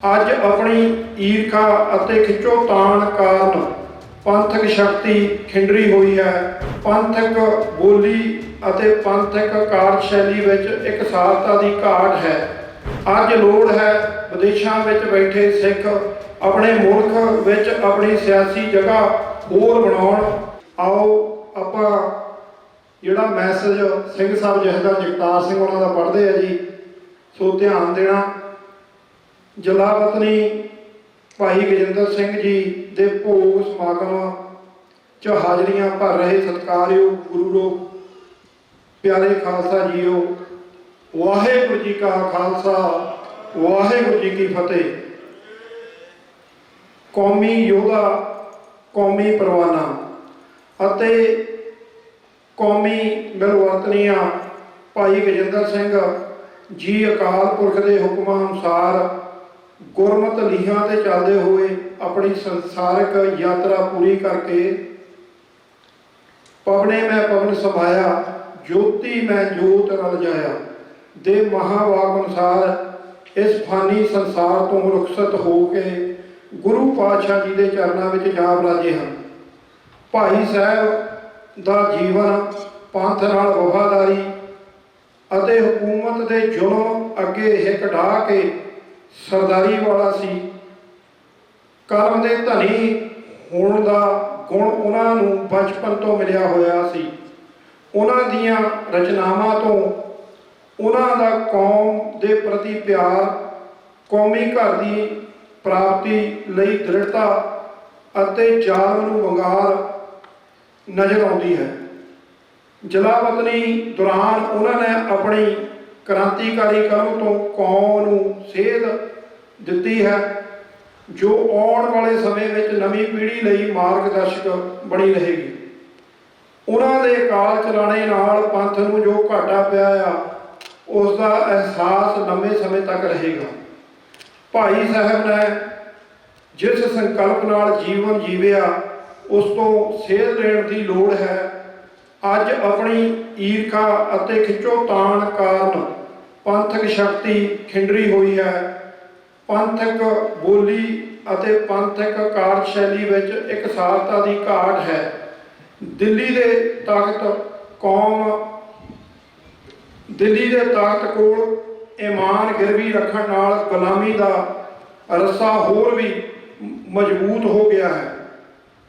ਅੱਜ ਆਪਣੀ ਈਰਖਾ ਅਤੇ ਖਿੱਚੋਤਾਣ ਕਾਰਨ ਪੰਥਕ ਸ਼ਕਤੀ ਖਿੰਡਰੀ ਹੋਈ ਹੈ। ਪੰਥਕ ਬੋਲੀ ਅਤੇ ਪੰਥਕ ਕਾਰਜਸ਼ੈਲੀ ਵਿੱਚ ਇੱਕ ਇਕਸਾਰਤਾ ਦੀ ਘਾਟ ਹੈ। ਅੱਜ ਲੋੜ ਹੈ ਵਿਦੇਸ਼ਾਂ ਵਿੱਚ ਬੈਠੇ ਸਿੱਖ ਆਪਣੇ ਮੁਲਕ ਵਿੱਚ ਆਪਣੀ ਸਿਆਸੀ ਜਗ੍ਹਾ ਹੋਰ ਬਣਾਉਣ। ਆਓ ਆਪਾਂ ਜਿਹੜਾ ਮੈਸੇਜ ਸਿੰਘ ਸਾਹਿਬ ਜਥੇਦਾਰ ਜਗਤਾਰ ਸਿੰਘ ਉਹਨਾਂ ਦਾ ਪੜ੍ਹਦੇ ਆ ਜੀ, ਸੋ ਧਿਆਨ ਦੇਣਾ। ਜਲਾਵਤਨੀ ਭਾਈ ਗਜਿੰਦਰ ਸਿੰਘ ਜੀ ਦੇ ਭੋਗ ਸਮਾਗਮ, ਚ ਹਾਜ਼ਰੀਆਂ ਭਰ ਰਹੇ ਸਤਿਕਾਰਯੋਗ ਗੁਰੂ ਰੋ ਪਿਆਰੇ ਖਾਲਸਾ ਜੀਓ, ਵਾਹਿਗੁਰੂ ਜੀ ਕਾ ਖਾਲਸਾ, ਵਾਹਿਗੁਰੂ ਜੀ ਕੀ ਫਤਿਹ। ਕੌਮੀ ਯੋਧਾ, ਕੌਮੀ ਪਰਵਾਨਾ ਅਤੇ ਕੌਮੀ ਮਿਲਵਰਤਨੀਆਂ, ਭਾਈ ਗਜਿੰਦਰ ਸਿੰਘ ਜੀ ਅਕਾਲ ਪੁਰਖ ਦੇ ਹੁਕਮਾਂ ਅਨੁਸਾਰ ਗੁਰਮਤ ਲੀਹਾਂ ਤੇ ਚੱਲਦੇ ਹੋਏ ਆਪਣੀ ਸੰਸਾਰਿਕ ਯਾਤਰਾ ਪੂਰੀ ਕਰਕੇ ਪਵਨੇ ਮੈਂ ਪਵਨ ਸਮਾਇਆ, ਜੋਤੀ ਮੈਂ ਜੋਤ ਰਲ ਜਾਇਆ। ਦੇ ਮਹਾਵਾਕ ਅਨੁਸਾਰ ਇਸ ਫਾਨੀ ਸੰਸਾਰ ਤੋਂ ਰੁਖਸਤ ਹੋ ਕੇ ਗੁਰੂ ਪਾਤਸ਼ਾਹ ਜੀ ਦੇ ਚਰਨਾਂ ਵਿੱਚ ਜਾ ਬਰਾਜੇ ਹਨ। ਭਾਈ ਸਾਹਿਬ ਦਾ ਜੀਵਨ ਪੰਥ ਨਾਲ ਵਫਾਦਾਰੀ ਅਤੇ ਹਕੂਮਤ ਦੇ ਜ਼ੁਲਮ ਅੱਗੇ ਇਹ ਢਾ ਕੇ ਸਰਦਾਰੀ ਵਾਲਾ ਸੀ। ਕਰਮ ਦੇ ਧਨੀ ਹੋਣ ਦਾ ਗੁਣ ਉਹਨਾਂ ਨੂੰ ਬਚਪਨ ਤੋਂ ਮਿਲਿਆ ਹੋਇਆ ਸੀ। ਉਹਨਾਂ ਦੀਆਂ ਰਚਨਾਵਾਂ ਤੋਂ ਉਹਨਾਂ ਦਾ ਕੌਮ ਦੇ ਪ੍ਰਤੀ ਪਿਆਰ, ਕੌਮੀ ਘਰ ਦੀ ਪ੍ਰਾਪਤੀ ਲਈ ਦ੍ਰਿੜਤਾ ਅਤੇ ਜਾਲਮ ਨੂੰ ਵੰਗਾਰ ਨਜ਼ਰ ਆਉਂਦੀ ਹੈ। ਜਲਾਵਤਨੀ ਦੌਰਾਨ ਉਹਨਾਂ ਨੇ ਆਪਣੀ ਕ੍ਰਾਂਤੀਕਾਰੀ ਕਲਮ ਤੋਂ ਕੌਮ ਨੂੰ ਸੇਧ ਦਿੱਤੀ ਹੈ, ਜੋ ਆਉਣ ਵਾਲੇ ਸਮੇਂ ਵਿੱਚ ਨਵੀਂ ਪੀੜ੍ਹੀ ਲਈ ਮਾਰਗਦਰਸ਼ਕ ਬਣੀ ਰਹੇਗੀ। ਉਹਨਾਂ ਦੇ ਕਾਲ ਚਲਾਣੇ ਨਾਲ ਪੰਥ ਨੂੰ ਜੋ ਘਾਟਾ ਪਿਆ ਆ, ਉਸ ਦਾ ਅਹਿਸਾਸ ਲੰਮੇ ਸਮੇਂ ਤੱਕ ਰਹੇਗਾ। ਭਾਈ ਸਾਹਿਬ ਨੇ ਜਿਸ ਸੰਕਲਪ ਨਾਲ ਜੀਵਨ ਜੀਵਿਆ, ਉਸ ਤੋਂ ਸੇਧ ਲੈਣ ਦੀ ਲੋੜ ਹੈ। ਅੱਜ ਆਪਣੀ ਈਰਖਾ ਅਤੇ ਖਿੱਚੋ ਤਾਣ ਕਾਰਨ ਪੰਥਕ ਸ਼ਕਤੀ ਖਿੰਡਰੀ ਹੋਈ ਹੈ। ਪੰਥਕ ਬੋਲੀ ਅਤੇ ਪੰਥਕ ਕਾਰਜਸ਼ੈਲੀ ਵਿੱਚ ਇਕਸਾਰਤਾ ਦੀ ਘਾਟ ਹੈ। ਦਿੱਲੀ ਦੇ ਤਾਕਤ ਕੌਮ, ਦਿੱਲੀ ਦੇ ਤਾਕਤ ਕੋਲ ਇਮਾਨ ਗਿਰਵੀ ਰੱਖਣ ਨਾਲ ਗੁਲਾਮੀ ਦਾ ਰੱਸਾ ਹੋਰ ਵੀ ਮਜ਼ਬੂਤ ਹੋ ਗਿਆ ਹੈ।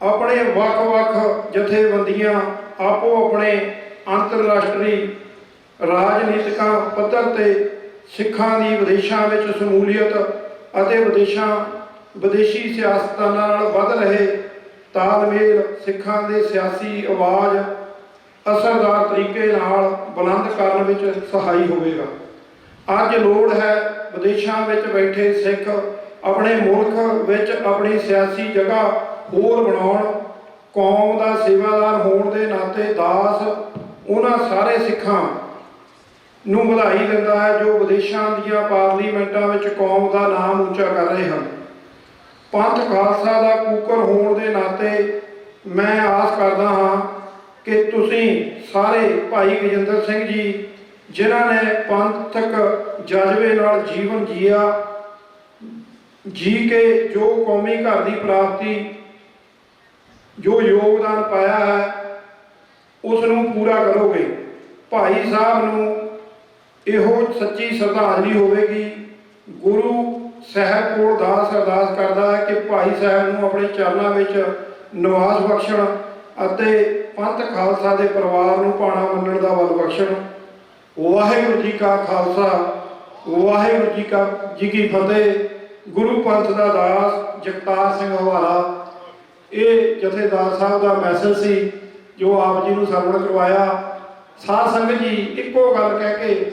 ਆਪਣੇ ਵੱਖ-ਵੱਖ ਜਥੇਬੰਦੀਆਂ ਆਪੋ ਆਪਣੇ ਅੰਤਰਰਾਸ਼ਟਰੀ ਰਾਜਨੀਤਿਕਾਂ ਪੱਧਰ ਤੇ ਸਿੱਖਾਂ ਦੀ ਵਿਦੇਸ਼ਾਂ ਵਿੱਚ ਸ਼ਮੂਲੀਅਤ ਅਤੇ ਵਿਦੇਸ਼ਾਂ, ਵਿਦੇਸ਼ੀ ਸਿਆਸਤਾਂ ਨਾਲ ਵੱਧ ਰਹੇ ਤਾਲਮੇਲ ਸਿੱਖਾਂ ਦੇ ਸਿਆਸੀ ਆਵਾਜ਼ ਅਸਰਦਾਰ ਤਰੀਕੇ ਨਾਲ ਬੁਲੰਦ ਕਰਨ ਵਿੱਚ ਸਹਾਈ ਹੋਵੇਗਾ। ਅੱਜ ਲੋੜ ਹੈ ਵਿਦੇਸ਼ਾਂ ਵਿੱਚ ਬੈਠੇ ਸਿੱਖ ਆਪਣੇ ਮੁਲਕ ਵਿੱਚ ਆਪਣੀ ਸਿਆਸੀ ਜਗ੍ਹਾ ਹੋਰ ਬਣਾਉਣ, ਕੌਮ ਦਾ ਸੇਵਾਦਾਰ ਹੋਣ ਦੇ ਨਾਤੇ ਦਾਸ, ਉਹਨਾਂ ਸਾਰੇ ਸਿੱਖਾਂ ਨੂੰ ਵਧਾਈ ਦਿੰਦਾ ਹੈ ਜੋ ਵਿਦੇਸ਼ਾਂ ਦੀਆਂ ਪਾਰਲੀਮੈਂਟਾਂ ਵਿੱਚ ਕੌਮ ਦਾ ਨਾਮ ਉੱਚਾ ਕਰ ਰਹੇ ਹਨ। ਪੰਥ ਖਾਲਸਾ ਦਾ ਕੂਕਰ ਹੋਣ ਦੇ ਨਾਤੇ ਮੈਂ ਆਸ ਕਰਦਾ ਹਾਂ ਕਿ ਤੁਸੀਂ ਸਾਰੇ ਭਾਈ ਗਜਿੰਦਰ ਸਿੰਘ ਜੀ, ਜਿਨ੍ਹਾਂ ਨੇ ਪੰਥਕ ਜਜ਼ਬੇ ਨਾਲ ਜੀਵਨ ਜੀਆ, ਜੀ ਕੇ ਜੋ ਕੌਮੀ ਘਰ ਦੀ ਪ੍ਰਾਪਤੀ, ਜੋ ਯੋਗਦਾਨ ਪਾਇਆ ਹੈ ਉਸ ਨੂੰ ਪੂਰਾ ਕਰੋਗੇ। ਭਾਈ ਸਾਹਿਬ ਨੂੰ ਇਹੋ ਸੱਚੀ ਸ਼ਰਧਾਂਜਲੀ ਹੋਵੇਗੀ। ਗੁਰੂ ਸਾਹਿਬ ਕੋਲ ਦਾਸ ਅਰਦਾਸ ਕਰਦਾ ਹੈ ਕਿ ਭਾਈ ਸਾਹਿਬ ਨੂੰ ਆਪਣੇ ਚਰਨਾਂ ਵਿੱਚ ਨਿਵਾਸ ਬਖਸ਼ਣ ਅਤੇ ਪੰਥ ਖਾਲਸਾ ਦੇ ਪਰਿਵਾਰ ਨੂੰ ਭਾਣਾ ਮੰਨਣ ਦਾ ਬਲ ਬਖਸ਼ਣ। ਵਾਹਿਗੁਰੂ ਜੀ ਕਾ ਖਾਲਸਾ, ਵਾਹਿਗੁਰੂ ਜੀ ਕਾ, ਜੀ ਕੀ ਫਤਿਹ। ਗੁਰੂ ਪੰਥ ਦਾ ਦਾਸ ਜਗਤਾਰ ਸਿੰਘ ਹਵਾਲਾ। ਇਹ ਜਥੇਦਾਰ ਸਾਹਿਬ ਦਾ ਮੈਸੇਜ ਸੀ, ਜੋ ਆਪ ਜੀ ਨੂੰ ਸਰਵਣ ਕਰਵਾਇਆ। ਸਾਧ ਸੰਗਤ ਜੀ, ਇੱਕੋ ਗੱਲ ਕਹਿ ਕੇ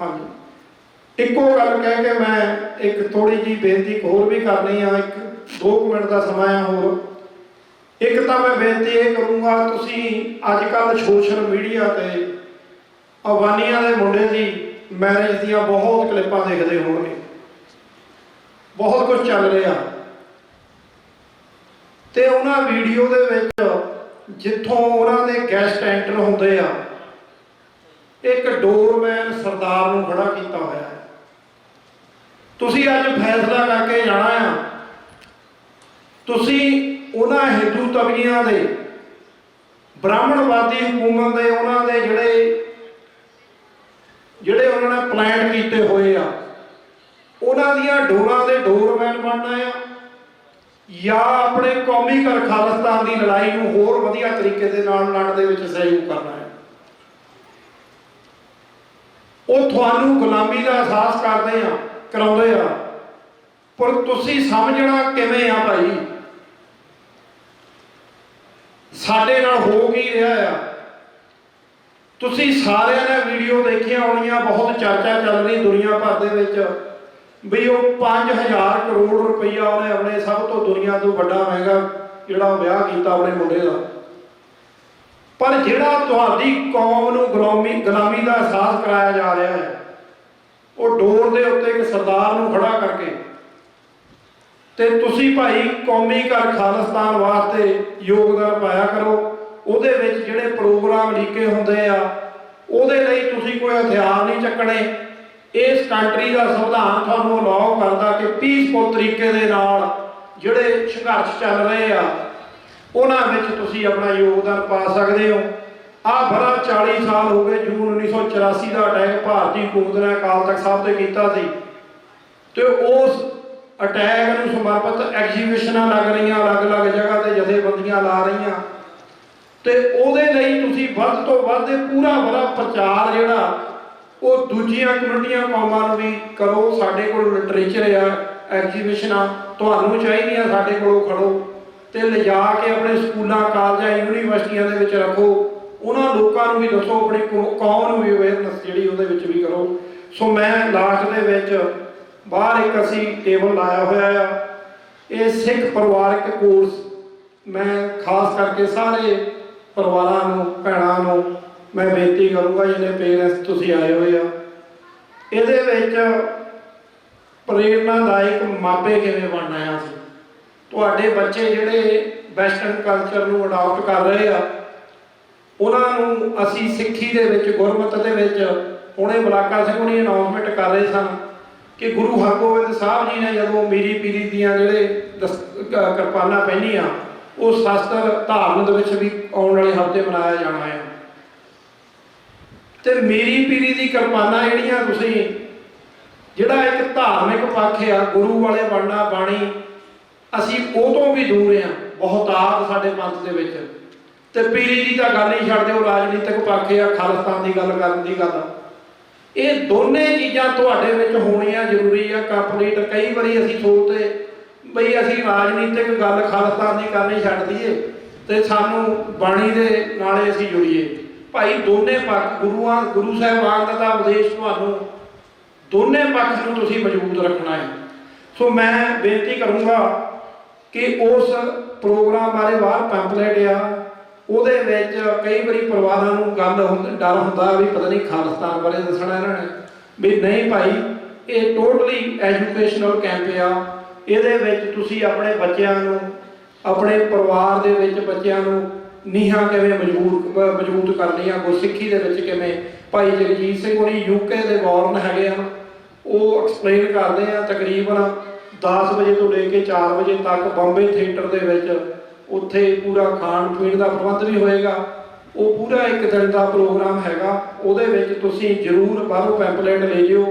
ਹਾਂਜੀ। ਇੱਕੋ ਗੱਲ ਕਹਿ ਕੇ ਮੈਂ ਇੱਕ ਥੋੜੀ ਜੀ ਬੇਨਤੀ ਹੋਰ ਵੀ ਕਰਨੀ ਆ, ਇੱਕ 2 ਮਿੰਟ ਦਾ ਸਮਾਂ ਆ ਹੋਰ। ਇੱਕ ਤਾਂ ਮੈਂ ਬੇਨਤੀ ਇਹ ਕਰੂੰਗਾ, ਤੁਸੀਂ ਅੱਜ ਕੱਲ ਸੋਸ਼ਲ ਮੀਡੀਆ ਤੇ ਅਵਾਨੀਆਂ ਦੇ ਮੁੰਡੇ ਦੀ ਮੈਰਿਜ ਦੀਆਂ ਬਹੁਤ ਕਲਿੱਪਾਂ ਦੇਖਦੇ ਹੋਣਗੇ। ਬਹੁਤ ਕੁਝ ਚੱਲ ਰਿਹਾ। ਤੇ ਉਹਨਾਂ ਵੀਡੀਓ ਦੇ ਵਿੱਚ ਜਿੱਥੋਂ ਉਹਨਾਂ ਦੇ ਗੈਸਟ ਐਂਟਰ ਹੁੰਦੇ ਆ ਇੱਕ ਡੋਰਮੈਨ ਸਰਦਾਰ ਨੂੰ ਖੜਾ ਕੀਤਾ ਹੋਇਆ ਹੈ। ਤੁਸੀਂ ਅੱਜ ਫੈਸਲਾ ਕਰਕੇ ਜਾਣਾ ਆ। ਤੁਸੀਂ ਉਹਨਾਂ ਹਿੰਦੂ ਤਬਕੀਆਂ ਦੇ, ਬ੍ਰਾਹਮਣਵਾਦੀ ਹਕੂਮਤ ਦੇ, ਉਹਨਾਂ ਦੇ ਜਿਹੜੇ ਜਿਹੜੇ ਉਹਨਾਂ ਨੇ ਪਲਾਨ ਕੀਤੇ ਹੋਏ ਆ, ਉਹਨਾਂ ਦੀਆਂ ਡੋਰਾਂ ਦੇ ਡੋਰਮੈਨ ਬਣਨਾ ਆ। ਜਾਂ ਆਪਣੇ ਕੌਮੀ ਘਰ ਖਾਲਿਸਤਾਨ ਦੀ ਲੜਾਈ ਨੂੰ ਹੋਰ ਵਧੀਆ ਤਰੀਕੇ ਦੇ ਨਾਲ ਲੜਨ ਦੇ ਵਿੱਚ ਸਹਿਯੋਗ ਕਰਨਾ ਹੈ ਉਹ ਤੁਹਾਨੂੰ ਗੁਲਾਮੀ ਦਾ ਅਹਿਸਾਸ ਕਰਦੇ ਆ, ਕਰਾਉਂਦੇ ਆ। ਪਰ ਤੁਸੀਂ ਸਮਝਣਾ ਕਿਵੇਂ ਆ ਭਾਈ? ਸਾਡੇ ਨਾਲ ਹੋ ਕੀ ਰਿਹਾ ਆ? ਤੁਸੀਂ ਸਾਰਿਆਂ ਨੇ ਵੀਡੀਓ ਦੇਖੀਆਂ ਹੋਣੀਆਂ, ਬਹੁਤ ਚਰਚਾ ਚੱਲ ਰਹੀ ਦੁਨੀਆ ਭਰ ਦੇ ਵਿੱਚ। ਵੀ ਉਹ 5000 ਕਰੋੜ ਰੁਪਈਆ ਉਹਨੇ ਆਪਣੇ ਸਭ ਤੋਂ ਦੁਨੀਆ ਤੋਂ ਵੱਡਾ ਮਹਿੰਗਾ ਜਿਹੜਾ ਵਿਆਹ ਕੀਤਾ ਆਪਣੇ ਮੁੰਡੇ ਦਾ। ਪਰ ਜਿਹੜਾ ਤੁਹਾਡੀ ਕੌਮ ਨੂੰ ਗੁਲਾਮੀ ਗੁਲਾਮੀ ਦਾ ਅਹਿਸਾਸ ਕਰਾਇਆ ਜਾ ਰਿਹਾ ਹੈ, ਉਹ ਡੋਰ ਦੇ ਉੱਤੇ ਇੱਕ ਸਰਦਾਰ ਨੂੰ ਖੜਾ ਕਰਕੇ ਤੇ ਤੁਸੀਂ ਭਾਈ ਕੌਮੀ ਘਰ ਖਾਲਿਸਤਾਨ ਵਾਸਤੇ ਯੋਗਦਾਨ ਪਾਇਆ ਕਰੋ। ਉਹਦੇ ਵਿੱਚ ਜਿਹੜੇ ਪ੍ਰੋਗਰਾਮ ਲੀਕੇ ਹੁੰਦੇ ਆ, ਉਹਦੇ ਲਈ ਤੁਸੀਂ ਕੋਈ ਹਥਿਆਰ ਨਹੀਂ ਚੱਕਣੇ। ਇਸ ਕੰਟਰੀ ਦਾ ਸੰਵਿਧਾਨ ਤੁਹਾਨੂੰ ਅਲਾਉ ਕਰਦਾ ਕਿ ਪੀਸਫੁਲ ਤਰੀਕੇ ਦੇ ਨਾਲ ਜਿਹੜੇ ਸੰਘਰਸ਼ ਚੱਲ ਰਹੇ ਆ ਉਹਨਾਂ ਵਿੱਚ ਤੁਸੀਂ ਆਪਣਾ ਯੋਗਦਾਨ ਪਾ ਸਕਦੇ ਹੋ। ਆਹ ਭਰਾ 40 ਸਾਲ ਹੋ ਗਏ, ਜੂਨ 1984 ਦਾ ਅਟੈਕ ਭਾਰਤੀ ਹਕੂਮਤ ਨੇ ਅਕਾਲ ਤਖਤ ਸਾਹਿਬ ਤੇ ਕੀਤਾ ਸੀ। ਤੇ ਉਸ ਅਟੈਕ ਨੂੰ ਸਮਰਪਿਤ ਐਗਜ਼ੀਬਿਸ਼ਨਾਂ ਲੱਗ ਰਹੀਆਂ, ਅਲੱਗ-ਅਲੱਗ ਜਗ੍ਹਾ ਤੇ ਜਥੇਬੰਦੀਆਂ ਲਾ ਰਹੀਆਂ। ਤੇ ਉਹਦੇ ਲਈ ਤੁਸੀਂ ਵੱਧ ਤੋਂ ਵੱਧ ਪੂਰਾ ਬੜਾ ਪ੍ਰਚਾਰ ਜਿਹੜਾ, ਉਹ ਦੂਜੀਆਂ ਕਮਿਊਨਿਟੀਆਂ ਕੌਮਾਂ ਨੂੰ ਵੀ ਕਰੋ। ਸਾਡੇ ਕੋਲ ਲਿਟਰੇਚਰ ਆ, ਐਗਜ਼ੀਬਿਸ਼ਨਾਂ। ਤੁਹਾਨੂੰ ਚਾਹੀਦੀਆਂ ਸਾਡੇ ਕੋਲੋਂ ਖੜੋ। ਤੇ ਲਿਜਾ ਕੇ ਆਪਣੇ ਸਕੂਲਾਂ, ਕਾਲਜਾਂ, ਯੂਨੀਵਰਸਿਟੀਆਂ ਦੇ ਵਿੱਚ ਰੱਖੋ। ਉਹਨਾਂ ਲੋਕਾਂ ਨੂੰ ਵੀ ਦੱਸੋ, ਆਪਣੀ ਕੌ- ਕੌਮ ਨੂੰ ਵੀ ਅਵੇਅਰਨੈਸ ਜਿਹੜੀ ਉਹਦੇ ਵਿੱਚ ਵੀ ਕਰੋ। ਸੋ ਮੈਂ ਲਾਸਟ ਦੇ ਵਿੱਚ ਬਾਹਰ ਇੱਕ ਅਸੀਂ ਟੇਬਲ ਲਾਇਆ ਹੋਇਆ ਆ। ਇਹ ਸਿੱਖ ਪਰਿਵਾਰਕ ਕੋਰਸ। ਮੈਂ ਖਾਸ ਕਰਕੇ ਸਾਰੇ ਪਰਿਵਾਰਾਂ ਨੂੰ, ਭੈਣਾਂ ਨੂੰ ਮੈਂ ਬੇਨਤੀ ਕਰੂੰਗਾ, ਜਿਹਨੇ ਪੇਰੈਂਟਸ ਤੁਸੀਂ ਆਏ ਹੋਏ ਆ। ਇਹਦੇ ਵਿੱਚ ਪ੍ਰੇਰਨਾਦਾਇਕ ਮਾਪੇ ਕਿਵੇਂ ਬਣਨਾ ਆ ਅਸੀਂ? ਤੁਹਾਡੇ ਬੱਚੇ ਜਿਹੜੇ ਵੈਸਟਰਨ ਕਲਚਰ ਨੂੰ ਅਡਾਪਟ ਕਰ ਰਹੇ ਆ, ਉਹਨਾਂ ਨੂੰ ਅਸੀਂ ਸਿੱਖੀ ਦੇ ਵਿੱਚ, ਗੁਰਮਤਿ ਦੇ ਵਿੱਚ ਹੁਣੇ ਬਲਾਕਾ ਸਿੰਘ ਹੁਣੀ ਅਨਾਉਂਸਮੈਂਟ ਕਰ ਰਹੇ ਸਨ ਕਿ ਗੁਰੂ ਹਰਗੋਬਿੰਦ ਸਾਹਿਬ ਜੀ ਨੇ ਜਦੋਂ ਮੀਰੀ ਪੀਰੀ ਦੀਆਂ ਜਿਹੜੇ ਦਸ- ਕਿਰਪਾਨਾਂ ਪਹਿਨੀਆਂ, ਉਹ ਸ਼ਸਤਰ ਧਾਰਨ ਦੇ ਵਿੱਚ ਵੀ ਆਉਣ ਵਾਲੇ ਹਫ਼ਤੇ ਮਨਾਇਆ ਜਾਣਾ ਹੈ ਤੇ ਮੀਰੀ ਪੀਰੀ ਦੀ ਕਿਰਪਾਨਾਂ ਜਿਹੜੀਆਂ ਤੁਸੀਂ, ਜਿਹੜਾ ਇੱਕ ਧਾਰਮਿਕ ਪੱਖ ਆ, ਗੁਰੂ ਵਾਲੇ ਬਣਨਾ, ਬਾਣੀ ਅਸੀਂ ਉਹ ਤੋਂ ਵੀ ਦੂਰ ਹਾਂ ਬਹੁਤਾਤ ਸਾਡੇ ਪੰਥ ਦੇ ਵਿੱਚ। ਤੇ ਪੀਰੀ ਜੀ ਦਾ ਗੱਲ ਹੀ ਛੱਡ ਦਿਓ, ਰਾਜਨੀਤਿਕ ਪੱਖ ਆ, ਖਾਲਿਸਤਾਨ ਦੀ ਗੱਲ ਕਰਨ ਦੀ ਗੱਲ ਇਹ ਦੋਨੇ ਚੀਜ਼ਾਂ ਤੁਹਾਡੇ ਵਿੱਚ ਹੋਣੀਆਂ ਜ਼ਰੂਰੀ ਆ ਕੰਪਲੀਟ ਕਈ ਵਾਰੀ ਅਸੀਂ ਸੋਚਦੇ ਬਈ ਅਸੀਂ ਰਾਜਨੀਤਿਕ ਗੱਲ ਖਾਲਿਸਤਾਨ ਦੀ ਕਰਨੀ ਛੱਡ ਦਈਏ ਤੇ ਸਾਨੂੰ ਬਾਣੀ ਦੇ ਨਾਲੇ ਅਸੀਂ ਜੁੜੀਏ। ਭਾਈ ਦੋਨੇ ਪੱਖ, ਗੁਰੂਆਂ, ਗੁਰੂ ਸਾਹਿਬਾਨ ਦਾ ਤਾਂ ਉਪਦੇਸ਼ ਤੁਹਾਨੂੰ ਦੋਨੇ ਪੱਖ ਨੂੰ ਤੁਸੀਂ ਮਜ਼ਬੂਤ ਰੱਖਣਾ ਹੈ। ਸੋ ਮੈਂ ਬੇਨਤੀ ਕਰੂੰਗਾ ਕਿ ਉਸ ਪ੍ਰੋਗਰਾਮ ਬਾਰੇ ਬਾਹਰ ਪੈਂਪਲੇਟ ਆ, ਉਹਦੇ ਵਿੱਚ ਕਈ ਵਾਰੀ ਪਰਿਵਾਰਾਂ ਨੂੰ ਗੱਲ ਹੁੰਦ- ਡਰ ਹੁੰਦਾ ਵੀ ਪਤਾ ਨਹੀਂ ਖਾਲਿਸਤਾਨ ਬਾਰੇ ਦੱਸਣਾ ਇਹਨਾਂ ਨੇ, ਵੀ ਨਹੀਂ ਭਾਈ, ਇਹ ਟੋਟਲੀ ਐਜੂਕੇਸ਼ਨਲ ਕੈਂਪ ਆ। ਇਹਦੇ ਵਿੱਚ ਤੁਸੀਂ ਆਪਣੇ ਬੱਚਿਆਂ ਨੂੰ, ਆਪਣੇ ਪਰਿਵਾਰ ਦੇ ਵਿੱਚ ਬੱਚਿਆਂ ਨੂੰ ਨੀਹਾਂ ਕਿਵੇਂ ਮਜ਼ਬੂਤ ਅਹ ਮਜ਼ਬੂਤ ਕਰਨੀਆਂ ਗੁਰਸਿੱਖੀ ਦੇ ਵਿੱਚ ਕਿਵੇਂ? ਭਾਈ ਜਗਜੀਤ ਸਿੰਘ ਹੋਣੀ ਯੂਕੇ ਦੇ ਗਵਰਨਰ ਹੈਗੇ ਆ ਉਹ ਐਕਸਪਲੇਨ ਕਰਦੇ ਆ ਤਕਰੀਬਨ 10 ਵਜੇ ਤੋਂ ਲੈ ਕੇ 4 ਵਜੇ ਤੱਕ ਬੰਬੇ ਥੀਏਟਰ ਦੇ ਵਿੱਚ ਉੱਥੇ ਪੂਰਾ ਖਾਣ ਪੀਣ ਦਾ ਪ੍ਰਬੰਧ ਵੀ ਹੋਏਗਾ। ਉਹ ਪੂਰਾ ਇੱਕ ਦਿਨ ਦਾ ਪ੍ਰੋਗਰਾਮ ਹੈਗਾ। ਉਹਦੇ ਵਿੱਚ ਤੁਸੀਂ ਜ਼ਰੂਰ ਬਾਹਰੋਂ ਪੈਂਪਲੇਟ ਲੈ ਜਿਓ।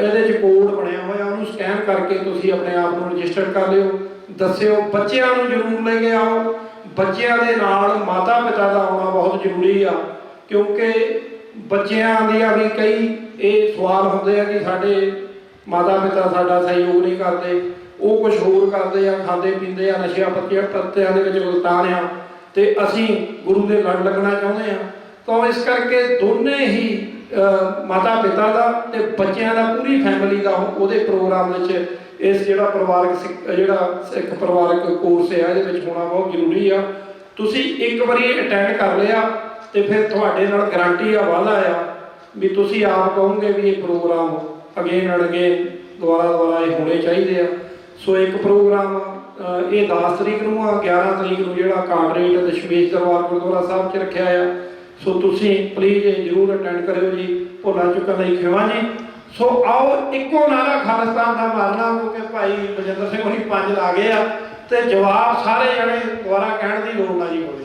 ਇਹਦੇ 'ਚ ਕੋਡ ਬਣਿਆ ਹੋਇਆ, ਉਹਨੂੰ ਸਕੈਨ ਕਰਕੇ ਤੁਸੀਂ ਆਪਣੇ ਆਪ ਨੂੰ ਰਜਿਸਟਰ ਕਰ ਲਿਓ। ਦੱਸਿਓ, ਬੱਚਿਆਂ ਨੂੰ ਜ਼ਰੂਰ ਲੈ ਕੇ ਆਓ। ਬੱਚਿਆਂ ਦੇ ਨਾਲ ਮਾਤਾ ਪਿਤਾ ਦਾ ਆਉਣਾ ਬਹੁਤ ਜ਼ਰੂਰੀ ਆ, ਕਿਉਂਕਿ ਬੱਚਿਆਂ ਦੀਆਂ ਵੀ ਕਈ ਇਹ ਸਵਾਲ ਹੁੰਦੇ ਆ ਕਿ ਸਾਡੇ ਮਾਤਾ ਪਿਤਾ ਸਾਡਾ ਸਹਿਯੋਗ ਨਹੀਂ ਕਰਦੇ, ਉਹ ਕੁਝ ਹੋਰ ਕਰਦੇ ਆ, ਖਾਂਦੇ ਪੀਂਦੇ ਆ, ਨਸ਼ਿਆਂ ਪੱਤਿਆਂ ਪੱਤਿਆਂ ਦੇ ਵਿੱਚ ਗੁਲਤਾਨ ਆ, ਤੇ ਅਸੀਂ ਗੁਰੂ ਦੇ ਲੜ ਲੱਗਣਾ ਚਾਹੁੰਦੇ ਆ। ਤਾਂ ਇਸ ਕਰਕੇ ਦੋਨੇ ਹੀ ਮਾਤਾ ਪਿਤਾ ਦਾ ਤੇ ਬੱਚਿਆਂ ਦਾ, ਪੂਰੀ ਫੈਮਿਲੀ ਦਾ ਉਹਦੇ ਪ੍ਰੋਗਰਾਮ ਵਿੱਚ ਇਸ ਜਿਹੜਾ ਪਰਿਵਾਰਕ ਸਿੱਖ- ਜਿਹੜਾ ਸਿੱਖ ਪਰਿਵਾਰਕ ਕੋਰਸ ਹੈ ਇਹਦੇ ਵਿੱਚ ਹੋਣਾ ਬਹੁਤ ਜ਼ਰੂਰੀ ਆ। ਤੁਸੀਂ ਇੱਕ ਵਾਰੀ ਅਟੈਂਡ ਕਰ ਲਿਆ ਤੇ ਫਿਰ ਤੁਹਾਡੇ ਨਾਲ ਗਾਰੰਟੀ ਆ ਵਾਅਦਾ ਆ ਵੀ ਤੁਸੀਂ ਆਪ ਕਹੋਗੇ ਵੀ ਇਹ ਪ੍ਰੋਗਰਾਮ ਅਗੇਨ ਐਂਡ ਅਗੇਨ ਦੁਬਾਰਾ ਦੁਬਾਰਾ ਇਹ ਹੋਣੇ ਚਾਹੀਦੇ ਆ। ਸੋ ਇੱਕ ਪ੍ਰੋਗਰਾਮ ਇਹ 10 ਤਰੀਕ ਨੂੰ ਆ 11 ਤਰੀਕ ਨੂੰ ਜਿਹੜਾ ਕਾਂਗਰੇਟ ਦਸ਼ਮੇਸ਼ ਦਰਬਾਰ ਗੁਰਦੁਆਰਾ ਸਾਹਿਬ 'ਚ ਰੱਖਿਆ ਆ। ਸੋ ਤੁਸੀਂ ਪਲੀਜ਼ ਇਹ ਜ਼ਰੂਰ ਅਟੈਂਡ ਕਰਿਓ ਜੀ, ਭੁੱਲਾਂ ਚੁੱਕਣ ਲਈ ਖਿਮਾ ਜੀ ਸੋ ਆਓ, ਇੱਕੋ ਨਾਰਾ ਖਾਲਿਸਤਾਨ ਦਾ ਮਾਰਨਾ, ਕਿਉਂਕਿ ਭਾਈ ਬਜਿੰਦਰ ਸਿੰਘ ਹੋਣੀ ਪੰਜ ਲਾ ਗਏ ਆ। ਤੇ ਜਵਾਬ ਸਾਰੇ ਜਣੇ ਦੁਆਰਾ ਕਹਿਣ ਦੀ ਲੋੜ ਨਾ ਜੀ ਹੋਵੇ।